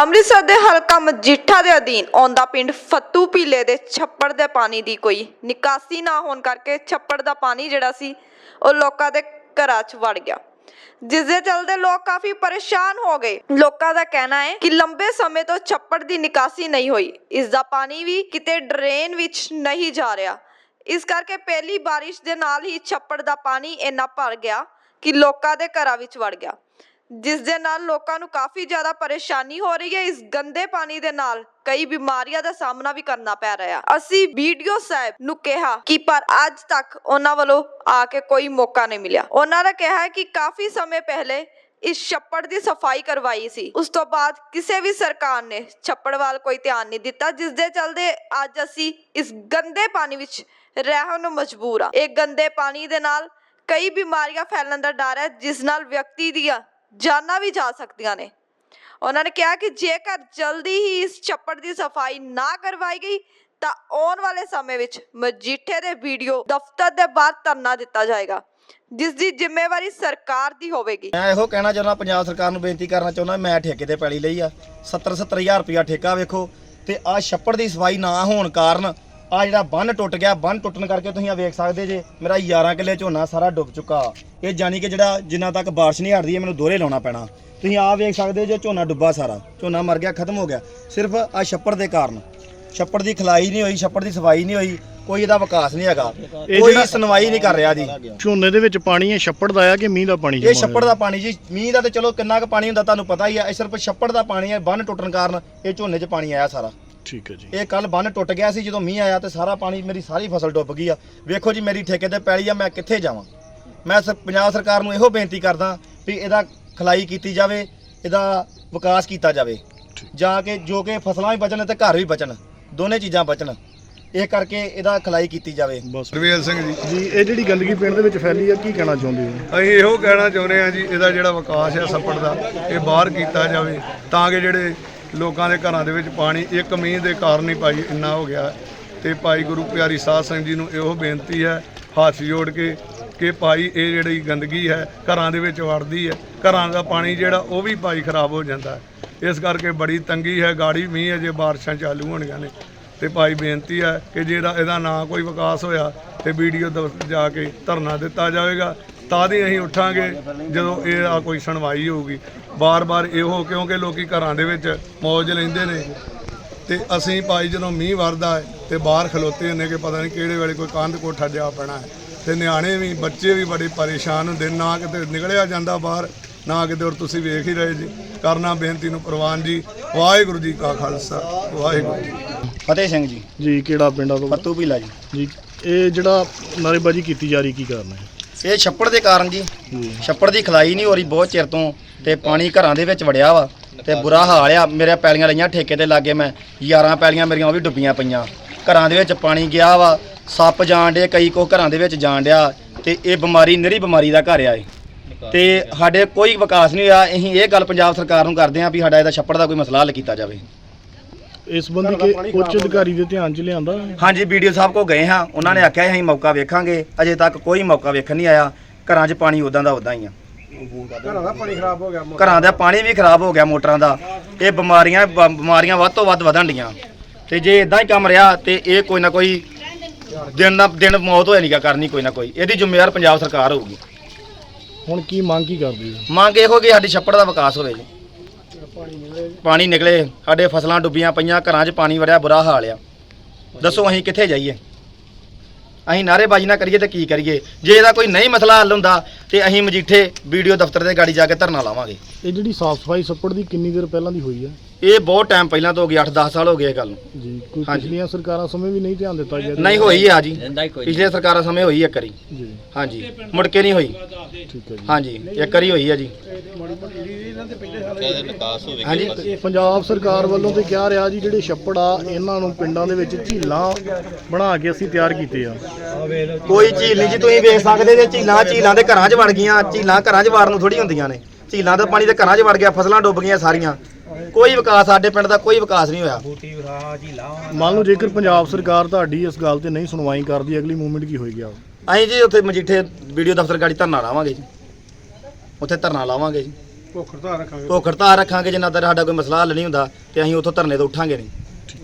ਅੰਮ੍ਰਿਤਸਰ ਦੇ ਹਲਕਾ ਮਜੀਠਾ ਦੇ ਅਧੀਨ ਆਉਂਦਾ ਪਿੰਡ ਫੱਤੂ ਪੀਲੇ ਦੇ ਛੱਪੜ ਦੇ ਪਾਣੀ ਦੀ ਕੋਈ ਨਿਕਾਸੀ ਨਾ ਹੋਣ ਕਰਕੇ ਛੱਪੜ ਦਾ ਪਾਣੀ ਜਿਹੜਾ ਸੀ, ਉਹ ਲੋਕਾਂ ਦੇ ਘਰਾਂ 'ਚ ਵੜ ਗਿਆ। ਜਿਸ ਦੇ ਚਲਦੇ ਲੋਕ ਕਾਫੀ ਪਰੇਸ਼ਾਨ ਹੋ ਗਏ। ਲੋਕਾਂ ਦਾ ਕਹਿਣਾ ਹੈ ਕਿ ਲੰਬੇ ਸਮੇਂ ਤੋਂ ਛੱਪੜ ਦੀ ਨਿਕਾਸੀ ਨਹੀਂ ਹੋਈ। ਇਸ ਦਾ ਪਾਣੀ ਵੀ ਕਿਤੇ ਡਰੇਨ ਵਿੱਚ ਨਹੀਂ ਜਾ ਰਿਹਾ। ਇਸ ਕਰਕੇ ਪਹਿਲੀ ਬਾਰਿਸ਼ ਦੇ ਨਾਲ ਹੀ ਛੱਪੜ ਦਾ ਪਾਣੀ ਇੰਨਾ ਭਰ ਗਿਆ ਕਿ ਲੋਕਾਂ ਦੇ ਘਰਾਂ ਵਿੱਚ ਵੜ ਗਿਆ। ਜਿਸ ਦੇ ਨਾਲ ਲੋਕਾਂ ਨੂੰ ਕਾਫੀ ਜ਼ਿਆਦਾ ਪਰੇਸ਼ਾਨੀ ਹੋ ਰਹੀ ਹੈ, ਇਸ ਗੰਦੇ ਪਾਣੀ ਦੇ ਨਾਲ ਕਈ ਬਿਮਾਰੀਆਂ ਦਾ ਸਾਹਮਣਾ ਵੀ ਕਰਨਾ ਪੈ ਰਿਹਾ। ਅਸੀਂ ਵੀਡੀਓ ਸਾਹਿਬ ਨੂੰ ਕਿਹਾ ਕਿ ਪਰ ਅੱਜ ਤੱਕ ਉਹਨਾਂ ਵੱਲੋਂ ਆ ਕੇ ਕੋਈ ਮੌਕਾ ਨਹੀਂ ਮਿਲਿਆ। ਉਹਨਾਂ ਦਾ ਕਿਹਾ ਹੈ ਕਿ ਕਾਫੀ ਸਮੇਂ ਪਹਿਲੇ ਇਸ ਛੱਪੜ ਦੀ ਸਫ਼ਾਈ ਕਰਵਾਈ ਸੀ। ਉਸ ਤੋਂ ਬਾਅਦ ਕਿਸੇ ਵੀ ਸਰਕਾਰ ਨੇ ਛੱਪੜ ਵੱਲ ਕੋਈ ਧਿਆਨ ਨਹੀਂ ਦਿੱਤਾ, ਜਿਸ ਦੇ ਚਲਦੇ ਅੱਜ ਅਸੀਂ ਇਸ ਗੰਦੇ ਪਾਣੀ ਵਿੱਚ ਰਹਿਣ ਨੂੰ ਮਜਬੂਰ ਆ ਇਹ ਗੰਦੇ ਪਾਣੀ ਦੇ ਨਾਲ ਕਈ ਬਿਮਾਰੀਆਂ ਫੈਲਣ ਦਾ ਡਰ ਹੈ, ਜਿਸ ਨਾਲ ਵਿਅਕਤੀ ਦੀਆਂ ਜਾਨਾਂ ਵੀ ਜਾ ਸਕਦੀਆਂ ਨੇ। ਉਹਨਾਂ ਨੇ ਕਿਹਾ ਕਿ ਜੇਕਰ ਜਲਦੀ ਹੀ ਇਸ ਛੱਪੜ ਦੀ ਸਫ਼ਾਈ ਨਾ ਕਰਵਾਈ ਗਈ, ਤਾਂ ਆਉਣ ਵਾਲੇ ਸਮੇਂ ਵਿੱਚ ਮਜੀਠੇ ਦੇ ਵੀਡੀਓ ਦਫ਼ਤਰ ਦੇ ਬਾਹਰ ਧਰਨਾ ਦਿੱਤਾ ਜਾਏਗਾ ਜਿਸ ਦੀ ਜ਼ਿੰਮੇਵਾਰੀ ਸਰਕਾਰ ਦੀ ਹੋਵੇਗੀ। ਮੈਂ ਇਹੋ ਕਹਿਣਾ ਚਾਹੁੰਦਾ, ਪੰਜਾਬ ਸਰਕਾਰ ਨੂੰ ਬੇਨਤੀ ਕਰਨਾ ਚਾਹੁੰਦਾ, ਮੈਂ ਠੇਕੇ ਤੇ ਪੈਲੀ ਲਈ ਆ। 70 70000 ਰੁਪਇਆ ਠੇਕਾ ਵੇਖੋ, ਤੇ ਆ ਛੱਪੜ ਦੀ ਸਫ਼ਾਈ ਨਾ ਹੋਣ ਕਾਰਨ ਆ ਜਿਹੜਾ ਬੰਨ ਟੁੱਟ ਗਿਆ ਬੰਨ ਟੁੱਟਣ ਕਰਕੇ ਤੁਸੀਂ ਆ ਵੇਖ ਸਕਦੇ ਜੇ ਮੇਰਾ 11 ਕਿੱਲੇ ਝੋਨਾ ਸਾਰਾ ਡੁੱਬ ਚੁੱਕਾ। ਇਹ ਜਾਨੀ ਕਿ ਜਿਹੜਾ ਜਿੰਨਾ ਤੱਕ ਬਾਰਿਸ਼ ਨਹੀਂ ਹਟਦੀ ਮੈਨੂੰ ਦੋਹਰੇ ਲਾਉਣਾ ਪੈਣਾ। ਤੁਸੀਂ ਆ ਵੇਖ ਸਕਦੇ ਜੇ ਝੋਨਾ ਡੁੱਬਾ ਸਾਰਾ। ਝੋਨਾ ਮਰ ਗਿਆ ਖਤਮ ਹੋ ਗਿਆ। ਸਿਰਫ ਆ ਛੱਪੜ ਦੇ ਕਾਰਨ। ਛੱਪੜ ਦੀ ਖਲਾਈ ਨਹੀਂ ਹੋਈ ਛੱਪੜ ਦੀ ਸਫ਼ਾਈ ਨਹੀਂ ਹੋਈ ਕੋਈ ਇਹਦਾ ਵਿਕਾਸ ਨਹੀਂ ਹੈਗਾ। ਕੋਈ ਸੁਣਵਾਈ ਨਹੀਂ ਕਰ ਰਿਹਾ ਜੀ। ਝੋਨੇ ਦੇ ਵਿੱਚ ਪਾਣੀ ਹੈ ਛੱਪੜ ਦਾ ਆ ਕਿ ਮੀਂਹ ਦਾ ਪਾਣੀ ਇਹ ਛੱਪੜ ਦਾ ਪਾਣੀ ਜੀ। ਮੀਂਹ ਦਾ ਤੇ ਚਲੋ ਕਿੰਨਾ ਕੁ ਪਾਣੀ ਹੁੰਦਾ ਤੁਹਾਨੂੰ ਪਤਾ ਹੀ ਆ ਇਹ ਸਿਰਫ ਛੱਪੜ ਦਾ ਪਾਣੀ ਹੈ ਬੰਨ ਟੁੱਟਣ ਕਾਰਨ ਇਹ ਝੋਨੇ 'ਚ ਪਾਣੀ ਆਇਆ ਸਾਰਾ। ਠੀਕ ਹੈ ਜੀ। ਇਹ ਕੱਲ ਬੰਨ ਟੁੱਟ ਗਿਆ ਸੀ ਜਦੋਂ ਮੀਂਹ ਆਇਆ ਤੇ ਸਾਰਾ ਪਾਣੀ ਮੇਰੀ ਸਾਰੀ ਫਸਲ ਡੁੱਬ ਗਈ ਆ। ਵੇਖੋ ਜੀ ਮੇਰੀ ਠੇਕੇ ਤੇ ਪੈਲੀ ਆ ਮੈਂ ਕਿੱਥੇ ਜਾਵਾਂ? ਮੈਂ ਸ- ਪੰਜਾਬ ਸਰਕਾਰ ਨੂੰ ਇਹੋ ਬੇਨਤੀ ਕਰਦਾ ਵੀ ਇਹਦਾ ਖਲਾਈ ਕੀਤੀ ਜਾਵੇ ਇਹਦਾ ਵਿਕਾਸ ਕੀਤਾ ਜਾਵੇ। ਜਾ ਕੇ ਜੋ ਕਿ ਫਸਲਾਂ ਵੀ ਬਚਣ ਤੇ ਘਰ ਵੀ ਬਚਣ ਦੋਨੇ ਚੀਜ਼ਾਂ ਬਚਣ। ਇਹ ਕਰਕੇ ਇਹਦਾ ਖਲਾਈ ਕੀਤੀ ਜਾਵੇ। ਬਸ। ਰਵੇਲ ਸਿੰਘ ਜੀ। ਜੀ ਇਹ ਜਿਹੜੀ ਗੰਦਗੀ ਪਿੰਡ ਦੇ ਵਿੱਚ ਫੈਲੀ ਆ ਕੀ ਕਹਿਣਾ ਚਾਹੁੰਦੇ ਹੋ? ਅਸੀਂ ਇਹੋ ਕਹਿਣਾ ਚਾਹੁੰਦੇ ਹਾਂ ਜੀ ਇਹਦਾ ਜਿਹੜਾ ਵਿਕਾਸ ਹੈ ਸੱਪੜ ਦਾ ਇਹ ਬਾਹਰ ਕੀਤਾ ਜਾਵੇ ਤਾਂ ਕਿ ਜਿਹੜੇ ਲੋਕਾਂ ਦੇ ਘਰਾਂ ਦੇ ਵਿੱਚ ਪਾਣੀ, ਇੱਕ ਮੀਂਹ ਦੇ ਕਾਰਨ ਹੀ ਭਾਈ ਇੰਨਾ ਹੋ ਗਿਆ। ਤੇ ਭਾਈ ਗੁਰੂ ਪਿਆਰੀ ਸਾਧ ਸੰਗਤ ਜੀ ਨੂੰ ਇਹੋ ਬੇਨਤੀ ਹੈ, ਹੱਥ ਜੋੜ ਕੇ ਕਿ ਭਾਈ ਇਹ ਜਿਹੜੀ ਗੰਦਗੀ ਹੈ ਘਰਾਂ ਦੇ ਵਿੱਚ ਵੜਦੀ ਹੈ, ਘਰਾਂ ਦਾ ਪਾਣੀ ਜਿਹੜਾ ਉਹ ਵੀ ਭਾਈ ਖਰਾਬ ਹੋ ਜਾਂਦਾ। ਇਸ ਕਰਕੇ ਬੜੀ ਤੰਗੀ ਹੈ, ਗਾੜੀ ਮੀਂਹ ਅਜੇ ਬਾਰਿਸ਼ਾਂ ਚਾਲੂ ਹੋਣੀਆਂ ਨੇ। ਤੇ ਭਾਈ ਬੇਨਤੀ ਹੈ ਕਿ ਜਿਹੜਾ ਇਹਦਾ ਨਾ ਕੋਈ ਵਿਕਾਸ ਹੋਇਆ, ਤੇ ਵੀਡੀਓ ਦਫ਼ਤਰ ਜਾ ਕੇ ਧਰਨਾ ਦਿੱਤਾ ਜਾਵੇਗਾ। ਤਾਂ ਦੀ ਅਸੀਂ ਉੱਠਾਂਗੇ ਜਦੋਂ ਇਹ ਆ ਕੋਈ ਸੁਣਵਾਈ ਹੋਊਗੀ। ਬਾਰ-ਬਾਰ ਇਹੋ ਕਿਉਂਕਿ ਲੋਕੀ ਘਰਾਂ ਦੇ ਵਿੱਚ ਮੌਜ ਲੈਂਦੇ ਨੇ। ਤੇ ਅਸੀਂ ਭਾਈ ਜਦੋਂ ਮੀਂਹ ਵਰਦਾ ਹੈ ਤੇ ਬਾਹਰ ਖਲੋਤੇ ਹੁੰਦੇ ਕਿ ਪਤਾ ਨਹੀਂ ਕਿਹੜੇ ਵੇਲੇ ਕੋਈ ਕੰਧ ਕੋਠਾ ਜਾ ਪੈਣਾ ਹੈ। ਤੇ ਨਿਆਣੇ ਵੀ ਬੱਚੇ ਵੀ ਬੜੇ ਪਰੇਸ਼ਾਨ ਹੁੰਦੇ ਨੇ, ਕਿਤੇ ਨਿਕਲਿਆ ਜਾਂਦਾ ਬਾਹਰ ਨਾ ਕਿਤੇ ਔਰ ਤੁਸੀਂ ਵੇਖ ਹੀ ਰਹੇ ਜੀ। ਕਰਨਾ ਬੇਨਤੀ ਨੂੰ ਪ੍ਰਵਾਨ ਜੀ। ਵਾਹਿਗੁਰੂ ਜੀ ਕਾ ਖਾਲਸਾ। ਵਾਹਿਗੁਰੂ ਜੀ ਫਤਿਹ। ਸਿੰਘ ਜੀ। ਜੀ ਕਿਹੜਾ ਪਿੰਡ ਆ ਤੋਂ ਫੱਤੂ ਪੀਲਾ ਜੀ। ਜੀ ਇਹ ਜਿਹੜਾ ਨਾਰੇਬਾਜ਼ੀ ਕੀਤੀ ਜਾ ਰਹੀ ਕੀ ਕਾਰਨ ਹੈ? ਇਹ ਛੱਪੜ ਦੇ ਕਾਰਨ ਜੀ। ਛੱਪੜ ਦੀ ਖਲਾਈ ਨਹੀਂ ਹੋ ਰਹੀ ਬਹੁਤ ਚਿਰ ਤੋਂ ਤੇ ਪਾਣੀ ਘਰਾਂ ਦੇ ਵਿੱਚ ਵੜਿਆ ਵਾ ਤੇ ਬੁਰਾ ਹਾਲ ਆ। ਮੇਰੇ ਪੈਲੀਆਂ ਲਈਆਂ, ਠੇਕੇ ਤੇ ਲਾਗੇ ਮੈਂ। 11 ਪੈਲੀਆਂ ਮੇਰੀਆਂ, ਉਹ ਵੀ ਡੁੱਬੀਆਂ ਪਈਆਂ। ਘਰਾਂ ਦੇ ਵਿੱਚ ਪਾਣੀ ਗਿਆ ਵਾ। ਸੱਪ ਜਾਣ ਡੇ ਕਈ ਕੋ ਘਰਾਂ ਦੇ ਵਿੱਚ ਜਾਣ ਡਿਆ ਤੇ ਇਹ ਬਿਮਾਰੀ ਨਿਹਰੀ ਬਿਮਾਰੀ ਦਾ ਘਰ ਆ ਇਹ। ਤੇ ਸਾਡੇ ਕੋਈ ਵਿਕਾਸ ਨਹੀਂ ਹੋਇਆ। ਅਸੀਂ ਇਹ ਗੱਲ ਪੰਜਾਬ ਸਰਕਾਰ ਨੂੰ ਕਰਦੇ ਆਂ ਵੀ ਸਾਡਾ ਇਹਦਾ ਛੱਪੜ ਦਾ ਕੋਈ ਮਸਲਾ ਹੱਲ ਕੀਤਾ ਜਾਵੇ। ਇਸ ਸੰਬੰਧੀ ਕਿ ਉੱਚ ਅਧਿਕਾਰੀ ਦੇ ਧਿਆਨ 'ਚ ਲਿਆਂਦਾ? ਹਾਂਜੀ ਵੀਡੀਓ ਸਾਹਿਬ ਕੋ ਗਏ ਹਾਂ। ਉਹਨਾਂ ਨੇ ਆਖਿਆ ਅਸੀਂ ਮੌਕਾ ਵੇਖਾਂਗੇ। ਅਜੇ ਤੱਕ ਕੋਈ ਮੌਕਾ ਵੇਖਣ ਨਹੀਂ ਆਇਆ। ਘਰਾਂ 'ਚ ਪਾਣੀ ਉਦਾਂ ਦਾ ਉਦਾਂ ਹੀ ਆ। ਘਰਾਂ ਦਾ ਪਾਣੀ ਖਰਾਬ ਹੋ ਗਿਆ ਘਰਾਂ ਦਾ। ਪਾਣੀ ਵੀ ਖਰਾਬ ਹੋ ਗਿਆ ਮੋਟਰਾਂ ਦਾ। ਇਹ ਬਿਮਾਰੀਆਂ ਬ- ਬਿਮਾਰੀਆਂ ਵੱਧ ਤੋਂ ਵੱਧ ਵਧਣ ਡੀਆਂ। ਤੇ ਜੇ ਇਦਾਂ ਹੀ ਕੰਮ ਰਿਹਾ ਤੇ ਇਹ ਕੋਈ ਨਾ ਕੋਈ ਦਿਨ ਨਾ ਦਿਨ ਮੌਤ ਹੋਇਆ ਨਹੀਂਗਾ ਕਰਨੀ ਕੋਈ ਨਾ ਕੋਈ। ਇਹਦੀ ਜ਼ਿੰਮੇਵਾਰ ਪੰਜਾਬ ਸਰਕਾਰ ਹੋਊਗੀ। ਹੁਣ ਕੀ ਮੰਗ ਕੀ ਕਰਦੇ ਹੋ? ਮੰਗ ਇਹੋ ਕਿ ਸਾਡੀ ਛੱਪੜ ਦਾ ਵਿਕਾਸ ਹੋਵੇ ਜੀ। ਪਾਣੀ ਨਿਕਲੇ ਸਾਡੇ ਫਸਲਾਂ ਡੁੱਬੀਆਂ ਪਈਆਂ ਘਰਾਂ 'ਚ ਪਾਣੀ ਵੜਿਆ ਬੁਰਾ ਹਾਲ ਆ। ਦੱਸੋ ਅਸੀਂ ਕਿੱਥੇ ਜਾਈਏ? ਅਸੀਂ ਨਾਅਰੇਬਾਜ਼ੀ ਨਾ ਕਰੀਏ ਤੇ ਕੀ ਕਰੀਏ? ਜੇ ਇਹਦਾ ਕੋਈ ਨਹੀਂ ਮਸਲਾ ਹੱਲ ਹੁੰਦਾ ਤੇ ਅਸੀਂ ਮਜੀਠੇ ਵੀਡੀਓ ਦਫ਼ਤਰ ਦੇ ਗਾੜੀ ਜਾ ਕੇ ਧਰਨਾ ਲਾਵਾਂਗੇ। ਇਹ ਜਿਹੜੀ ਸਾਫ਼ ਸਫ਼ਾਈ ਛੱਪੜ ਦੀ ਕਿੰਨੀ ਦੇਰ ਪਹਿਲਾਂ ਦੀ ਹੋਈ ਹੈ ਇਹ ਬਹੁਤ ਟਾਈਮ ਪਹਿਲਾਂ ਤੋਂ ਹੋ ਗਿਆ 8-10 ਸਾਲ ਹੋ ਗਏ ਇਹ ਗੱਲ ਨੂੰ। ਜੀ ਕੋਈ ਹਾਂਜੀ। ਪਿਛਲੀਆਂ ਸਰਕਾਰਾਂ ਸਮੇਂ ਵੀ ਨਹੀਂ ਧਿਆਨ ਦਿੱਤਾ ਗਿਆ। ਨਹੀਂ ਹੋਈ ਆ ਜੀ। ਪਿਛਲੇ ਸਰਕਾਰਾਂ ਸਮੇਂ ਹੋਈ ਇੱਕ ਵਾਰੀ। ਜੀ। ਹਾਂਜੀ। ਮੁੜ ਕੇ ਨਹੀਂ ਹੋਈ। ਠੀਕ ਹੈ ਜੀ। ਹਾਂਜੀ ਇੱਕ ਵਾਰੀ ਹੋਈ ਆ ਜੀ। ਹਾਂਜੀ। ਪੰਜਾਬ ਸਰਕਾਰ ਵੱਲੋਂ ਤੇ ਕਿਹਾ ਰਿਹਾ ਜੀ ਜਿਹੜੇ ਛੱਪੜ ਆ ਇਹਨਾਂ ਨੂੰ ਪਿੰਡਾਂ ਦੇ ਵਿੱਚ ਝੀਲਾਂ ਬਣਾ ਕੇ ਅਸੀਂ ਤਿਆਰ ਕੀਤੇ ਆ। ਕੋਈ ਝੀਲ ਨਹੀਂ ਜੀ ਤੁਸੀਂ ਵੇਖ ਸਕਦੇ ਜੇ ਝੀਲਾਂ ਝੀਲਾਂ ਦੇ ਘਰਾਂ 'ਚ ਵੜ ਗਈਆਂ। ਝੀਲਾਂ ਘਰਾਂ 'ਚ ਵਾੜਨ ਨੂੰ ਥੋੜੀ ਹੁੰਦੀਆਂ ਨੇ। ਝੀਲਾਂ ਦਾ ਪਾਣੀ ਤੇ ਘਰਾਂ 'ਚ ਵੜ ਗਿਆ ਫਸਲਾਂ ਡੁੱਬ ਗਈਆਂ ਸਾਰੀਆਂ। ਕੋਈ ਵਿਕਾਸ ਸਾਡੇ ਪਿੰਡ ਦਾ ਕੋਈ ਵਿਕਾਸ ਨਹੀਂ ਹੋਇਆ। ਮੰਨ ਲਓ ਜੇਕਰ ਪੰਜਾਬ ਸਰਕਾਰ ਤੁਹਾਡੀ ਇਸ ਗੱਲ ਤੇ ਨਹੀਂ ਸੁਣਵਾਈ ਕਰਦੀ ਅਗਲੀ ਮੂਵਮੈਂਟ ਕੀ ਹੋਏਗੀ ਆ ਅਸੀਂ ਜੀ ਉੱਥੇ ਮਜੀਠੇ ਵੀਡੀਓ ਦਫ਼ਤਰ ਗਾੜੀ ਧਰਨਾ ਲਾਵਾਂਗੇ ਜੀ। ਉੱਥੇ ਧਰਨਾ ਲਾਵਾਂਗੇ ਜੀ। ਭੁੱਖ ਹੜਤਾਲ ਰੱਖਾਂਗੇ। ਜਿੰਨਾ ਤੱਕ ਸਾਡਾ ਕੋਈ ਮਸਲਾ ਹੱਲ ਨਹੀਂ ਹੁੰਦਾ ਤੇ ਅਸੀਂ ਉੱਥੋਂ ਧਰਨੇ ਤੋਂ ਉੱਠਾਂਗੇ ਨਹੀਂ।